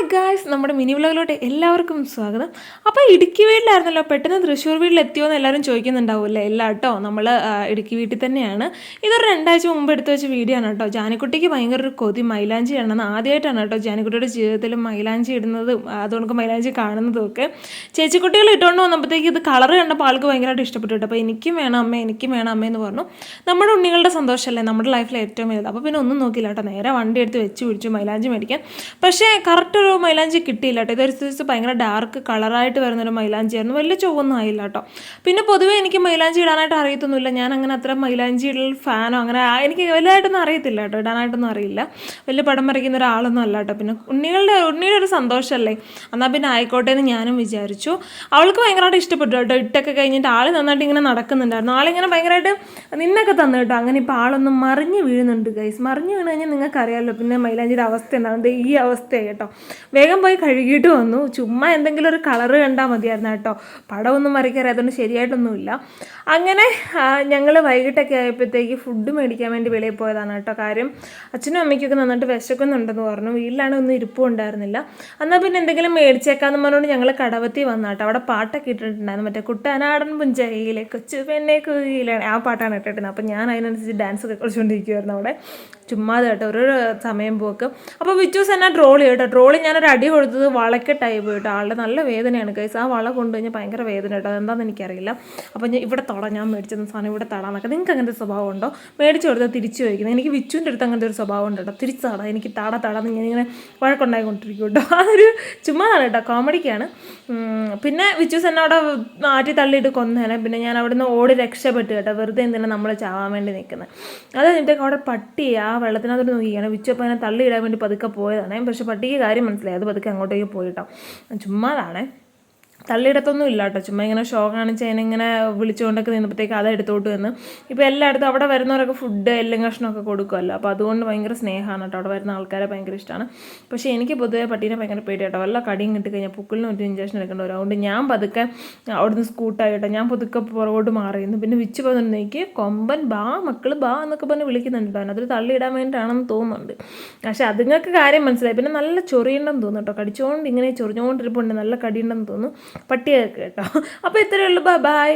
Hi guys നമ്മുടെ mini വ്ലോഗിലോട്ട് എല്ലാവർക്കും സ്വാഗതം. അപ്പോൾ ഇടുക്കി വീട്ടിലായിരുന്നല്ലോ പെട്ടെന്ന് തൃശ്ശൂർ വീട്ടിലെത്തിയോ എന്ന് എല്ലാവരും ചോദിക്കുന്നുണ്ടാവില്ലേ എല്ലാം കേട്ടോ നമ്മൾ ഇടുക്കി വീട്ടിൽ തന്നെയാണ്. ഇതൊരു രണ്ടാഴ്ച മുമ്പ് എടുത്തു വെച്ച വീഡിയോ ആണ് കേട്ടോ. ജാനിക്കുട്ടിക്ക് ഭയങ്കര ഒരു കൊതി മൈലാഞ്ചി ഇടണമെന്ന് ആദ്യമായിട്ടാണ് കേട്ടോ ജാനിക്കുട്ടിയുടെ ജീവിതത്തിൽ മൈലാഞ്ചി ഇടുന്നതും അതുകൊണ്ട് മൈലാഞ്ചി കാണുന്നതും ഒക്കെ. ചേച്ചിക്കുട്ടികൾ ഇട്ടുകൊണ്ട് വന്നപ്പോഴത്തേക്ക് ഇത് കളർ കണ്ടപ്പോൾ ആൾക്ക് ഭയങ്കരമായിട്ട് ഇഷ്ടപ്പെട്ടു കേട്ടോ. അപ്പോൾ എനിക്കും വേണം അമ്മ എനിക്കും വേണം അമ്മ എന്ന് പറഞ്ഞു. നമ്മുടെ ഉണ്ണികളുടെ സന്തോഷമല്ലേ? നമ്മുടെ ലൈഫിൽ ഏറ്റവും വലുത്. അപ്പോൾ പിന്നെ ഒന്നും നോക്കിയില്ല കേട്ടോ. നേരെ വണ്ടി എടുത്ത് വെച്ച് പിടിച്ചു മൈലാഞ്ചി മേടിക്കാൻ. പക്ഷേ കറക്റ്റ് മൈലാഞ്ചി കിട്ടിയില്ല കേട്ടോ. ഇതൊരു ദിവസം ഭയങ്കര ഡാർക്ക് കളറായിട്ട് വരുന്നൊരു മൈലാഞ്ചിയായിരുന്നു വലിയ ചുവൊന്നും ആയില്ല കേട്ടോ. പിന്നെ പൊതുവേ എനിക്ക് മൈലാഞ്ചി ഇടാനായിട്ട് അറിയത്തൊന്നുമില്ല. ഞാൻ അങ്ങനെ അത്ര മൈലാഞ്ചി ഇടൽ ഫാനോ അങ്ങനെ എനിക്ക് വലുതായിട്ടൊന്നും അറിയത്തില്ല കേട്ടോ. ഇടാനായിട്ടൊന്നും അറിയില്ല. വലിയ പടം വരയ്ക്കുന്ന ഒരാളൊന്നും അല്ല കേട്ടോ. പിന്നെ ഉണ്ണികളുടെ ഉണ്ണിയുടെ ഒരു സന്തോഷമല്ലേ എന്നാൽ പിന്നെ ആയിക്കോട്ടെ എന്ന് ഞാനും വിചാരിച്ചു. അവൾക്ക് ഭയങ്കരമായിട്ട് ഇഷ്ടപ്പെട്ടു കേട്ടോ. ഇട്ടൊക്കെ കഴിഞ്ഞിട്ട് ആൾ നന്നായിട്ട് ഇങ്ങനെ നടക്കുന്നുണ്ടായിരുന്നു. ആളിങ്ങനെ ഭയങ്കരമായിട്ട് നിന്നൊക്കെ തന്നു കേട്ടോ. അങ്ങനെ ഇപ്പോൾ ആളൊന്നും മറിഞ്ഞ് വീഴുന്നുണ്ട് ഗൈസ് മറിഞ്ഞ് വീണ് കഴിഞ്ഞാൽ നിങ്ങൾക്കറിയാമല്ലോ പിന്നെ മൈലാഞ്ചിയുടെ അവസ്ഥ എന്താണ്? ഈ അവസ്ഥയായി കേട്ടോ. വേഗം പോയി കഴുകിയിട്ട് വന്നു. ചുമ്മാ എന്തെങ്കിലും ഒരു കളറ് കണ്ടാൽ മതിയായിരുന്നു കേട്ടോ. പടമൊന്നും വരയ്ക്കറിയാത്തതുകൊണ്ട് ശരിയായിട്ടൊന്നുമില്ല. അങ്ങനെ ഞങ്ങൾ വൈകിട്ടൊക്കെ ആയപ്പോഴത്തേക്ക് ഫുഡ് മേടിക്കാൻ വേണ്ടി വെളിയിൽ പോയതാണ് കേട്ടോ കാര്യം. അച്ഛനും അമ്മയ്ക്കൊക്കെ നന്നായിട്ട് വിശക്കുന്നുണ്ടെന്ന് പറഞ്ഞു. വീട്ടിലാണ് ഒന്നും ഇരിപ്പും ഉണ്ടായിരുന്നില്ല. എന്നാൽ പിന്നെ എന്തെങ്കിലും മേടിച്ചേക്കാന്ന് പറഞ്ഞുകൊണ്ട് ഞങ്ങൾ കടവത്തി വന്നു കേട്ടോ. അവിടെ പാട്ടൊക്കെ ഇട്ടിട്ടുണ്ടായിരുന്നു. മറ്റേ കുട്ടനാടൻ പുഞ്ചയിലെ കൊച്ചു പെണ്ണെ കുയിലാണ്. ആ പാട്ടാണ് ഇട്ടിട്ടുന്നത് അപ്പം ഞാൻ അതിനനുസരിച്ച് ഡാൻസ് ഒക്കെ കളിച്ചുകൊണ്ടിരിക്കുമായിരുന്നു അവിടെ. ചുമ്മാതെ കേട്ടോ ഒരു സമയം പോക്ക്. അപ്പോൾ വിച്ചൂസ് എന്നാ ട്രോളി കേട്ടോ. ട്രോളി ഞാനൊരു അടി കൊടുത്തത് വളക്കെട്ടായി പോയിട്ട് ആളുടെ നല്ല വേദനയാണ് കൈസ് ആ വള കൊണ്ടു കഴിഞ്ഞാൽ ഭയങ്കര വേദന കേട്ടോ അതെന്താണെന്ന് എനിക്കറിയില്ല. അപ്പോൾ ഞാൻ ഇവിടെ തൊടാം. ഞാൻ മേടിച്ചെന്ന സാധനം ഇവിടെ തടാന്നൊക്കെ. നിങ്ങൾക്ക് അങ്ങനത്തെ സ്വഭാവം ഉണ്ടോ? മേടിച്ച് കൊടുത്താൽ തിരിച്ചു വയ്ക്കുന്നത് എനിക്ക് വിച്ചുവിന്റെ അടുത്ത് അങ്ങനത്തെ ഒരു സ്വഭാവം ഉണ്ട് കേട്ടോ തിരിച്ച് തടാം. എനിക്ക് താടാ തടാന്ന് ഞാനിങ്ങനെ വഴക്കുണ്ടായിക്കൊണ്ടിരിക്കും കേട്ടോ അതൊരു ചുമ്മാതാണ് കേട്ടോ കോമഡിക്കാണ് പിന്നെ വിച്ചൂസ് എന്നെ അവിടെ മാറ്റി തള്ളിയിട്ട് കൊന്നേനെ. പിന്നെ ഞാൻ അവിടെ നിന്ന് ഓടി രക്ഷപ്പെട്ടു കേട്ടോ വെറുതെ എന്തിനാണ് നമ്മൾ ചാവാൻ വേണ്ടി നിൽക്കുന്നത് അത് കഴിഞ്ഞിട്ടേക്ക് അവിടെ പട്ടി ആ വെള്ളത്തിനകത്ത് നോക്കിയാണ് വിച്ചപ്പോൾ അതിനെ തള്ളിയിടാൻ വേണ്ടി പതുക്കെ പോയതാണ്. പക്ഷെ പട്ടിക്ക് കാര്യം മനസ്സിലായി. അത് പതുക്കെ അങ്ങോട്ടേക്ക് പോയിട്ടോ. ചുമ്മാതാണേ. തള്ളിയിടത്തൊന്നും ഇല്ല കേട്ടോ ചുമ്മാ ഇങ്ങനെ ഷോ കാണിച്ച് അതിനിങ്ങനെ വിളിച്ചുകൊണ്ടൊക്കെ നിന്നപ്പോഴത്തേക്ക് അത് എടുത്തോട്ട് വന്ന്. ഇപ്പോൾ എല്ലായിടത്തും അവിടെ വരുന്നവരൊക്കെ ഫുഡ് എല്ലാം കഷ്ണമൊക്കെ കൊടുക്കുമല്ലോ അപ്പോൾ അതുകൊണ്ട് ഭയങ്കര സ്നേഹമാണ് കേട്ടോ. അവിടെ വരുന്ന ആൾക്കാരെ ഭയങ്കര ഇഷ്ടമാണ്. പക്ഷേ എനിക്ക് പൊതുവേ പട്ടീനെ ഭയങ്കര പേടി കേട്ടോ വല്ല കടിയും കിട്ടി കഴിഞ്ഞാൽ പുക്കിളിന് ഒരു ഇഞ്ചക്ഷൻ എടുക്കേണ്ടി വരും. അതുകൊണ്ട് ഞാൻ പതുക്കെ അവിടുന്ന് സ്കൂട്ടായിട്ടോ ഞാൻ പതുക്കെ പുറകോട്ട് മാറിയിരുന്നു പിന്നെ വിച്ച് പോകുന്നുണ്ടെങ്കിൽ കൊമ്പൻ ബാ മക്കൾ ബാ എന്നൊക്കെ പറഞ്ഞ് വിളിക്കുന്നുണ്ട് കേട്ടോ. അതിൽ തള്ളിയിടാൻ വേണ്ടിയിട്ടാണെന്ന് തോന്നുന്നുണ്ട്. പക്ഷേ അതുങ്ങൾക്ക് കാര്യം മനസ്സിലായി. പിന്നെ നല്ല ചൊറിയുണ്ടെന്ന് തോന്നുന്നു കേട്ടോ. കടിച്ചുകൊണ്ട് ഇങ്ങനെ ചൊറിഞ്ഞുകൊണ്ടിരിപ്പുണ്ട് നല്ല കടിയുണ്ടെന്ന് തോന്നുന്നു. പട്ടിയൊക്കെ കേട്ടോ. അപ്പോൾ ഇത്രയേ ഉള്ളൂ. ബൈ